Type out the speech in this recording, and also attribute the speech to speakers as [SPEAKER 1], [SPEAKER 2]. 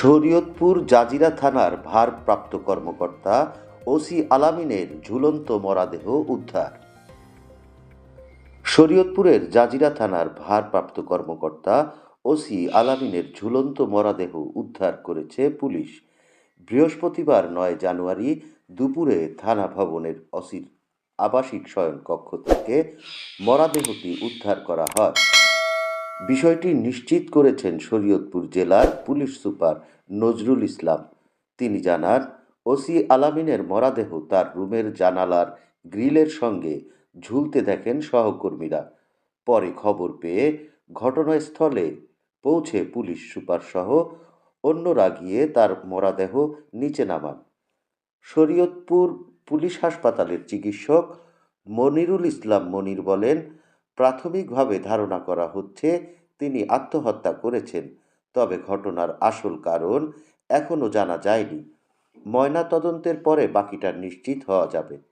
[SPEAKER 1] Shariatpur Jazeera থানার ভারপ্রাপ্ত কর্মকর্তা ওসি আলামিনের ঝুলন্ত মরাদেহ উদ্ধার। শরীয়তপুরের জাজিরা থানার ভারপ্রাপ্ত কর্মকর্তা ওসি আলামিনের ঝুলন্ত মরাদেহ উদ্ধার করেছে পুলিশ। বৃহস্পতিবার নয় জানুয়ারি দুপুরে থানা ভবনের অসির আবাসিক শয়নকক্ষ থেকে মরাদেহটি উদ্ধার করা হয়। বিষয়টি নিশ্চিত করেছেন শরীয়তপুর জেলার পুলিশ সুপার নজরুল ইসলাম। তিনি জানান, ওসি আলামিনের মরাদেহ তার রুমের জানালার গ্রিলের সঙ্গে ঝুলতে দেখেন সহকর্মীরা। পরে খবর পেয়ে ঘটনাস্থলে পৌঁছে পুলিশ সুপার সহ অন্যরা গিয়ে তার মরাদেহ নিচে নামান। শরীয়তপুর পুলিশ হাসপাতালের চিকিৎসক মনিরুল ইসলাম মনির বলেন প্রাথমিকভাবে ধারণা করা হচ্ছে তিনি আত্মহত্যা করেছেন। তবে ঘটনার আসল কারণ এখনও জানা যায়নি। ময়না তদন্তের পরে বাকিটা নিশ্চিত হওয়া যাবে।